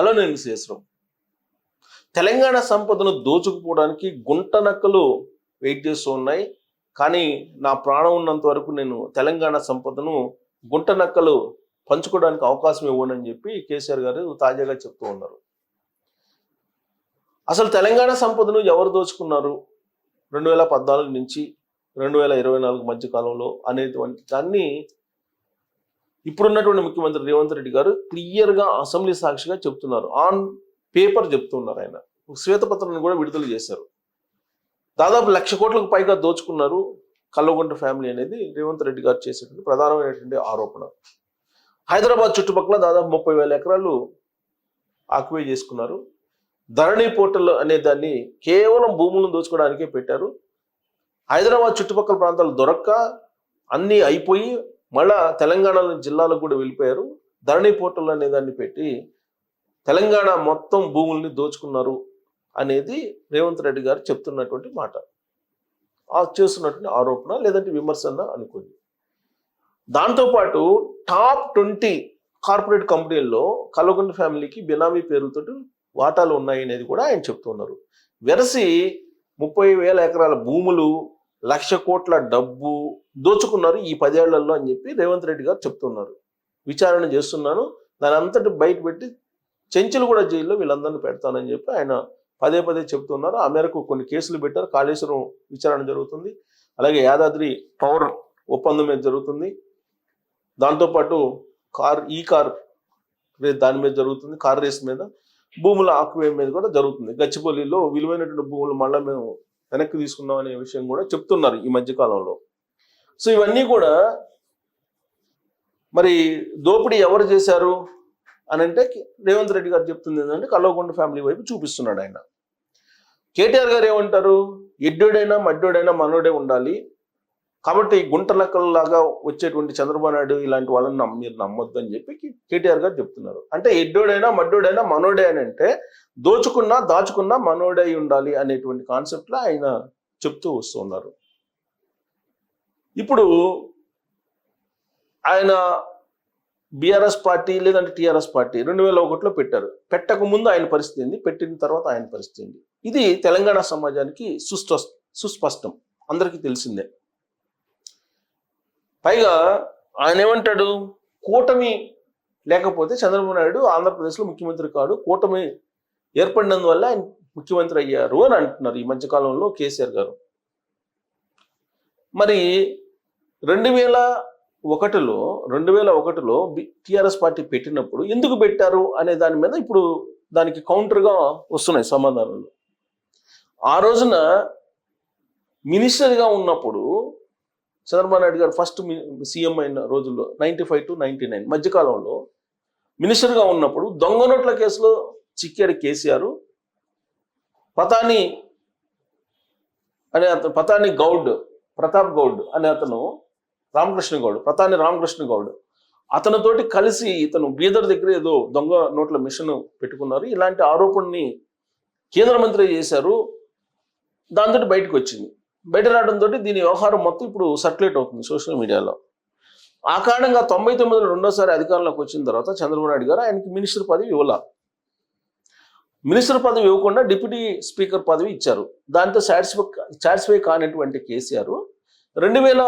Hello నేను శేషరావు తెలంగాణ సంపదను దోచుకుపోవడానికి గుంట నక్కలు వెయిట్ చేస్తూ ఉన్నాయి. కానీ నా ప్రాణం ఉన్నంత వరకు నేను తెలంగాణ సంపదను గుంట నక్కలు పంచుకోవడానికి అవకాశం ఇవ్వనని చెప్పి కేసీఆర్ గారు తాజాగా చెప్తూ ఉన్నారు. అసలు తెలంగాణ సంపదను ఎవరు దోచుకున్నారు? రెండు వేల పద్నాలుగు నుంచి రెండు వేల ఇరవై నాలుగు మధ్య కాలంలో అనేటువంటి దాన్ని ఇప్పుడున్నటువంటి ముఖ్యమంత్రి రేవంత్ రెడ్డి గారు క్లియర్గా అసెంబ్లీ సాక్షిగా చెప్తున్నారు. ఆన్ పేపర్ చెప్తున్నారు ఆయన. శ్వేతపత్రాన్ని కూడా విడుదల చేశారు. దాదాపు లక్ష కోట్లకు పైగా దోచుకున్నారు కల్లగొండ ఫ్యామిలీ అనేది రేవంత్ రెడ్డి గారు చేసేటువంటి ప్రధానమైనటువంటి ఆరోపణ. హైదరాబాద్ చుట్టుపక్కల దాదాపు ముప్పై వేల ఎకరాలు ఆక్యుపై చేసుకున్నారు. ధరణి పోర్టల్ అనే దాన్ని కేవలం భూములను దోచుకోవడానికే పెట్టారు. హైదరాబాద్ చుట్టుపక్కల ప్రాంతాలు దొరక్క అన్నీ అయిపోయి మళ్ళా తెలంగాణలో జిల్లాలకు కూడా వెళ్ళిపోయారు. ధరణి పోర్టల్ అనే దాన్ని పెట్టి తెలంగాణ మొత్తం భూముల్ని దోచుకున్నారు అనేది రేవంత్ రెడ్డి గారు చెప్తున్నటువంటి మాట. ఆ చేస్తున్నటువంటి ఆరోపణ లేదంటే విమర్శన అనుకుంది. దాంతోపాటు టాప్ ట్వంటీ కార్పొరేట్ కంపెనీల్లో కల్వకుంట్ల ఫ్యామిలీకి బినామీ పేరుతోటి వాటాలు ఉన్నాయి అనేది కూడా ఆయన చెప్తున్నారు. వెరసి ముప్పై వేల ఎకరాల భూములు లక్ష కోట్ల డబ్బు దోచుకున్నారు ఈ పదేళ్ళలో అని చెప్పి రేవంత్ రెడ్డి గారు చెప్తున్నారు. విచారణ చేస్తున్నాను. దాని అంతటి బయట పెట్టి చెంచులు కూడా జైల్లో వీళ్ళందరినీ పెడతానని చెప్పి ఆయన పదే పదే చెప్తున్నారు. ఆ మేరకు కొన్ని కేసులు పెట్టారు. కాళేశ్వరం విచారణ జరుగుతుంది. అలాగే యాదాద్రి పవర్ ఒప్పందం మీద జరుగుతుంది. దాంతోపాటు కార్ ఈ కార్ దాని మీద జరుగుతుంది. కార్ రేస్ మీద భూముల ఆక్యుపై మీద కూడా జరుగుతుంది. గచ్చిపల్లిలో విలువైనటువంటి భూములు మళ్ళీ మేము వెనక్కి తీసుకుందాం అనే విషయం కూడా చెప్తున్నారు ఈ మధ్య కాలంలో. సో ఇవన్నీ కూడా మరి దోపిడీ ఎవరు చేశారు అని అంటే రేవంత్ రెడ్డి గారు చెప్తుంది ఏంటంటే కల్వకుంట్ల ఫ్యామిలీ వైపు చూపిస్తున్నాడు ఆయన. కేటీఆర్ గారు ఏమంటారు? ఎడ్డోడైనా మడ్డోడైనా మనోడే ఉండాలి. కాబట్టి గుంటలకల్లాగా వచ్చేటువంటి చంద్రబాబు నాయుడు ఇలాంటి వాళ్ళని మీరు నమ్మొద్దు అని చెప్పి కేటీఆర్ గారు చెప్తున్నారు. అంటే ఎడ్డోడైనా మడ్డోడైనా మనోడే అని అంటే దోచుకున్నా దాచుకున్నా మనోడే ఉండాలి అనేటువంటి కాన్సెప్ట్లో ఆయన చెప్తూ వస్తున్నారు. ఇప్పుడు ఆయన బీఆర్ఎస్ పార్టీ లేదంటే టీఆర్ఎస్ పార్టీ రెండు వేల ఒకటిలో పెట్టారు. పెట్టక ముందు ఆయన పరిస్థితి ఏంది? పెట్టిన తర్వాత ఆయన పరిస్థితి ఏంది? ఇది తెలంగాణ సమాజానికి సుస్పష్టం. అందరికీ తెలిసిందే. పైగా ఆయన ఏమంటాడు కూటమి లేకపోతే చంద్రబాబు నాయుడు ఆంధ్రప్రదేశ్లో ముఖ్యమంత్రి కాడు. కూటమి ఏర్పడినందువల్ల ఆయన ముఖ్యమంత్రి అయ్యారు అని అంటున్నారు ఈ మధ్యకాలంలో కేసీఆర్ గారు. మరి రెండు వేల ఒకటిలో రెండు వేల ఒకటిలో టిఆర్ఎస్ పార్టీ పెట్టినప్పుడు ఎందుకు పెట్టారు అనే దాని మీద ఇప్పుడు దానికి కౌంటర్గా వస్తున్నాయి సమాధానాలు. ఆ రోజున మినిస్టర్గా ఉన్నప్పుడు చంద్రబాబు నాయుడు గారు ఫస్ట్ సీఎం అయిన రోజుల్లో ninety five to ninety nine మధ్యకాలంలో మినిస్టర్గా ఉన్నప్పుడు దొంగ నోట్ల కేసులో చిక్కాడు కేసీఆర్ పతాని అనే అతను పతాని గౌడ్ ప్రతాప్ గౌడ్ అనే అతను రామకృష్ణ గౌడ్ పతాని రామకృష్ణ గౌడ్ అతనితోటి కలిసి ఇతను బీదర్ దగ్గర ఏదో దొంగ నోట్ల మిషన్ పెట్టుకున్నారు. ఇలాంటి ఆరోపణని కేంద్ర మంత్రి చేశారు. దాంతో బయటకు వచ్చింది. బయట రావడంతో దీని వ్యవహారం మొత్తం ఇప్పుడు సర్క్యులేట్ అవుతుంది సోషల్ మీడియాలో. ఆ కారణంగా తొంభై తొమ్మిదిలో రెండోసారి అధికారంలోకి వచ్చిన తర్వాత చంద్రబాబు నాయుడు గారు ఆయనకి మినిస్టర్ పదవి ఇవ్వాల. మినిస్టర్ పదవి ఇవ్వకుండా డిప్యూటీ స్పీకర్ పదవి ఇచ్చారు. దాంతో సాటిస్ఫై సాటిస్ఫై కానటువంటి కేసీఆర్ రెండు వేల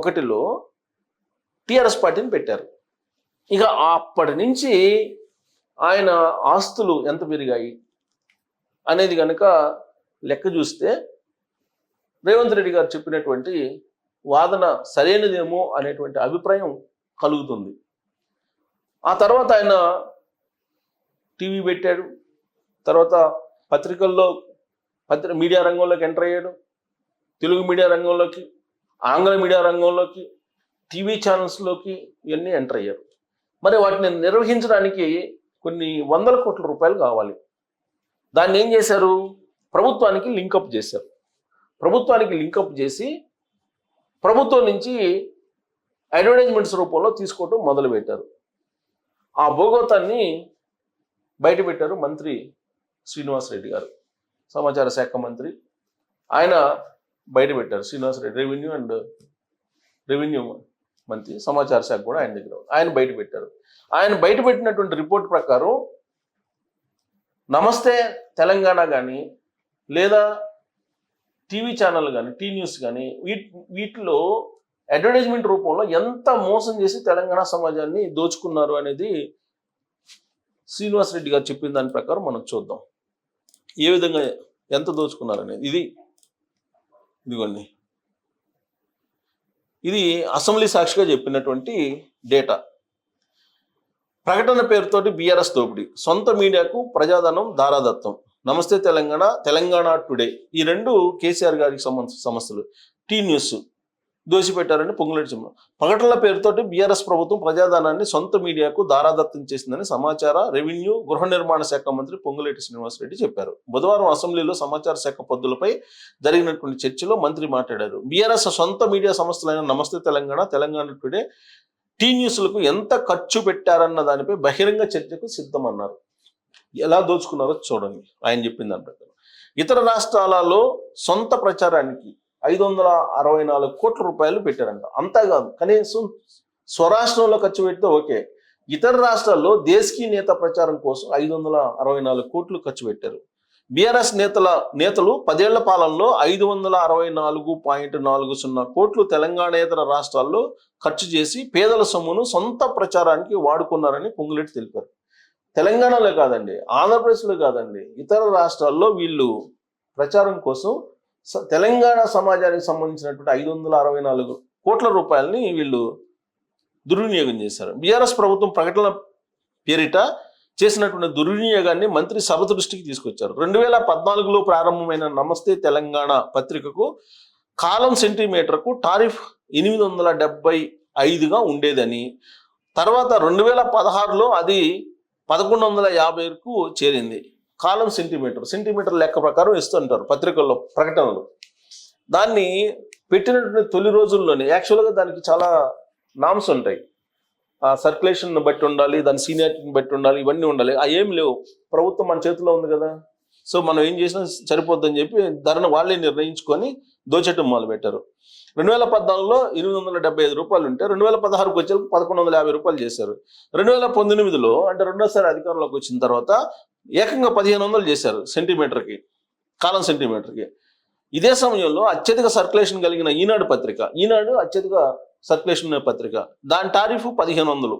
ఒకటిలో టీఆర్ఎస్ పార్టీని పెట్టారు. ఇక అప్పటి నుంచి ఆయన ఆస్తులు ఎంత పెరిగాయి అనేది కనుక లెక్క చూస్తే రేవంత్ రెడ్డి గారు చెప్పినటువంటి వాదన సరైనదేమో అనేటువంటి అభిప్రాయం కలుగుతుంది. ఆ తర్వాత ఆయన టీవీ పెట్టాడు. తర్వాత పత్రికల్లో పత్రిక మీడియా రంగంలోకి ఎంటర్ అయ్యాడు. తెలుగు మీడియా రంగంలోకి ఆంగ్ల మీడియా రంగంలోకి టీవీ ఛానల్స్లోకి ఇవన్నీ ఎంటర్ అయ్యారు. మరి వాటిని నిర్వహించడానికి కొన్ని వందల కోట్ల రూపాయలు కావాలి. దాన్ని ఏం చేశారు? ప్రభుత్వానికి లింకప్ చేశారు. ప్రభుత్వానికి లింకప్ చేసి ప్రభుత్వం నుంచి అడ్వర్టైజ్మెంట్స్ రూపంలో తీసుకోవటం మొదలుపెట్టారు. ఆ భూగోతాన్ని బయటపెట్టారు మంత్రి శ్రీనివాస్ రెడ్డి గారు సమాచార శాఖ మంత్రి. ఆయన బయటపెట్టారు Srinivas Reddy revenue and revenue మంత్రి సమాచార శాఖ కూడా ఆయన దగ్గర ఆయన బయట పెట్టారు. ఆయన బయట పెట్టినటువంటి రిపోర్ట్ ప్రకారం నమస్తే తెలంగాణ కానీ లేదా టీవీ ఛానల్ కానీ టీ న్యూస్ కానీ వీటి వీటిలో అడ్వర్టైజ్మెంట్ రూపంలో ఎంత మోసం చేసి తెలంగాణ సమాజాన్ని దోచుకున్నారు అనేది శ్రీనివాస్ రెడ్డి గారు చెప్పిన దాని ప్రకారం మనం చూద్దాం. ఏ విధంగా ఎంత దోచుకున్నారు అనేది. ఇది ఇదిగోండి. ఇది అసెంబ్లీ సాక్షిగా చెప్పినటువంటి డేటా. ప్రకటన పేరుతోటి బీఆర్ఎస్ దోపిడీ. సొంత మీడియాకు ప్రజాధనం దారాదత్తం. నమస్తే తెలంగాణ తెలంగాణ టుడే. ఈ రెండు కేసీఆర్ గారికి సంబంధించిన సమస్యలు. టీ న్యూస్ దోషిపెట్టారని పొంగులేటి చెప్పారు పగటల పేరుతోటి బీఆర్ఎస్ ప్రభుత్వం ప్రజాధనాన్ని సొంత మీడియాకు దారాదత్తం చేసిందని సమాచార రెవెన్యూ గృహ నిర్మాణ శాఖ మంత్రి పొంగులేటి శ్రీనివాసరెడ్డి చెప్పారు. బుధవారం అసెంబ్లీలో సమాచార శాఖ పద్దులపై జరిగినటువంటి చర్చలో మంత్రి మాట్లాడారు. బీఆర్ఎస్ సొంత మీడియా సంస్థలైన నమస్తే తెలంగాణ తెలంగాణ టుడే టీ న్యూస్లకు ఎంత ఖర్చు పెట్టారన్న దానిపై బహిరంగ చర్చకు సిద్ధమన్నారు. ఎలా దోచుకున్నారో చూడండి. ఆయన చెప్పిన దాని ప్రకారం. ఇతర రాష్ట్రాలలో సొంత ప్రచారానికి ఐదు వందల అరవై నాలుగు కోట్ల రూపాయలు పెట్టారంట. అంతా కాదు కనీసం స్వరాష్ట్రంలో ఖర్చు పెడితే ఓకే. ఇతర రాష్ట్రాల్లో దేశకీ నేత ప్రచారం కోసం ఐదు వందల అరవై నాలుగు కోట్లు ఖర్చు పెట్టారు. బీఆర్ఎస్ నేతల నేతలు పదేళ్ళ పాలనలో ఐదు వందల అరవై నాలుగు పాయింట్ నాలుగు సున్నా కోట్లు తెలంగాణేతర రాష్ట్రాల్లో ఖర్చు చేసి పేదల సొమ్మును సొంత ప్రచారానికి వాడుకున్నారని పొంగులెట్టి తెలిపారు. తెలంగాణలో కాదండి ఆంధ్రప్రదేశ్లో కాదండి ఇతర రాష్ట్రాల్లో వీళ్ళు ప్రచారం కోసం స- తెలంగాణ సమాజానికి సంబంధించినటువంటి ఐదు వందల అరవై నాలుగు కోట్ల రూపాయలని వీళ్ళు దుర్వినియోగం చేశారు. బీఆర్ఎస్ ప్రభుత్వం ప్రకటన పేరిట చేసినటువంటి దుర్వినియోగాన్ని మంత్రి సభ దృష్టికి తీసుకొచ్చారు. రెండు వేల పద్నాలుగులో ప్రారంభమైన నమస్తే తెలంగాణ పత్రికకు కాలం సెంటీమీటర్కు టారిఫ్ ఎనిమిది వందల డెబ్బై ఐదుగా ఉండేదని తర్వాత రెండు వేల పదహారులో అది పదకొండు వందల యాభైకు చేరింది. కాలం సెంటీమీటర్ సెంటీమీటర్ లెక్క ప్రకారం ఇస్తుంటారు పత్రికల్లో ప్రకటనలు. దాన్ని పెట్టినటువంటి తొలి రోజుల్లోనే యాక్చువల్గా దానికి చాలా నామ్స్ ఉంటాయి. ఆ సర్క్యులేషన్ బట్టి ఉండాలి దాని సీనియారిటీని బట్టి ఉండాలి ఇవన్నీ ఉండాలి. ఆ ఏం లేవు. ప్రభుత్వం మన చేతిలో ఉంది కదా. సో మనం ఏం చేసినా సరిపోద్దని చెప్పి ధరను వాళ్ళే నిర్ణయించుకొని దోచటం మొదలు పెట్టారు రెండు వేల పద్నాలుగులో ఎనిమిది వందల డెబ్బై ఐదు రూపాయలు ఉంటే రెండు వేల పదహారుకి వచ్చే పదకొండు వందల యాభై రూపాయలు చేశారు. రెండు వేల పంతొమ్మిదిలో అంటే రెండోసారి అధికారంలోకి వచ్చిన తర్వాత ఏకంగా పదిహేను వందలు చేశారు సెంటీమీటర్కి కాలం సెంటీమీటర్కి. ఇదే సమయంలో అత్యధిక సర్క్యులేషన్ కలిగిన ఈనాడు పత్రిక ఈనాడు అత్యధిక సర్క్యులేషన్ ఉన్న పత్రిక దాని టారిఫ్ పదిహేను వందలు.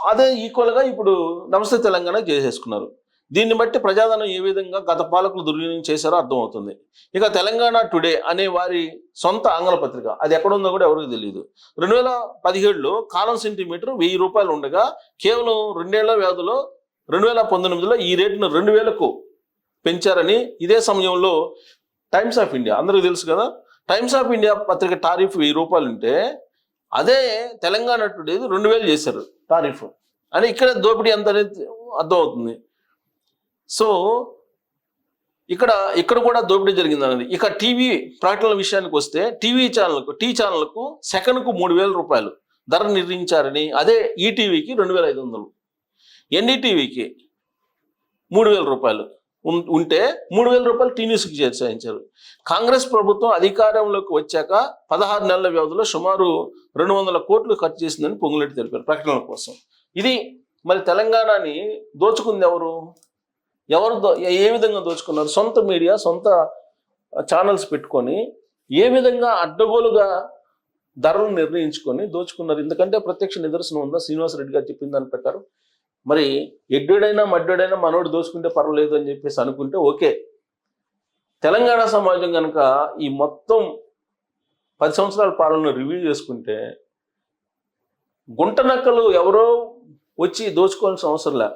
అదే ఈక్వల్గా ఇప్పుడు నమస్తే తెలంగాణ చేసేసుకున్నారు. దీన్ని బట్టి ప్రజాధనం ఏ విధంగా గత పాలకులు దుర్వినియోగం చేశారో అర్థమవుతుంది. ఇక తెలంగాణ టుడే అనే వారి సొంత ఆంగ్ల పత్రిక అది ఎక్కడ ఉందో కూడా ఎవరికి తెలియదు రెండు వేల పదిహేడులో కాలం సెంటీమీటర్ వెయ్యి రూపాయలు ఉండగా కేవలం రెండేళ్ళ వ్యవధిలో రెండు వేల పంతొమ్మిదిలో ఈ రేటును రెండు వేలకు పెంచారని ఇదే సమయంలో టైమ్స్ ఆఫ్ ఇండియా అందరికీ తెలుసు కదా టైమ్స్ ఆఫ్ ఇండియా పత్రిక టారిఫ్ వెయ్యి రూపాయలు ఉంటే అదే తెలంగాణ టుడేది రెండు వేలు చేశారు టారిఫ్. అని ఇక్కడ దోపిడీ ఎంత అనేది అర్థమవుతుంది. సో ఇక్కడ ఇక్కడ కూడా దోపిడీ జరిగింది అనేది ఇక టీవీ ప్రకటనల విషయానికి వస్తే టీవీ ఛానల్కు టీ ఛానల్కు సెకండ్కు మూడు వేల రూపాయలు ధర నిర్ణయించారని అదే ఈటీవీకి రెండు వేల ఐదు వందలు. ఎన్డీటీవీకి మూడు వేల రూపాయలు ఉం- ఉంటే మూడు వేల రూపాయలు టీ న్యూస్కి చేర్చారు కాంగ్రెస్ ప్రభుత్వం అధికారంలోకి వచ్చాక పదహారు నెలల వ్యవధిలో సుమారు రెండు వందల కోట్లు ఖర్చు చేసిందని పొంగులెట్టి తెలిపారు ప్రకటనల కోసం. ఇది మరి తెలంగాణని దోచుకుంది ఎవరు? ఎవరు దో- ఏ విధంగా దోచుకున్నారు? సొంత మీడియా సొంత ఛానల్స్ పెట్టుకొని ఏ విధంగా అడ్డగోలుగా ధరలు నిర్ణయించుకొని దోచుకున్నారు? ఎందుకంటే ప్రత్యక్ష నిదర్శనం ఉందా? శ్రీనివాసరెడ్డి గారు చెప్పిన దాని ప్రకారం. మరి ఎడ్డోడైనా మడ్డోడైనా మనోడు దోచుకుంటే పర్వాలేదు అని చెప్పేసి అనుకుంటే ఓకే. తెలంగాణ సమాజం కనుక ఈ మొత్తం పది సంవత్సరాల పాలన రివ్యూ చేసుకుంటే గుంట నక్కలు ఎవరో వచ్చి దోచుకోవాల్సిన అవసరం లే.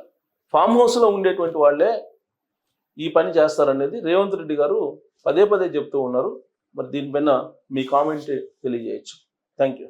ఫామ్ హౌస్లో ఉండేటువంటి వాళ్ళే ఈ పని చేస్తారనేది రేవంత్ రెడ్డి గారు పదే పదే చెప్తూ ఉన్నారు. మరి దీనిపైన మీ కామెంట్ తెలియజేయచ్చు. Thank you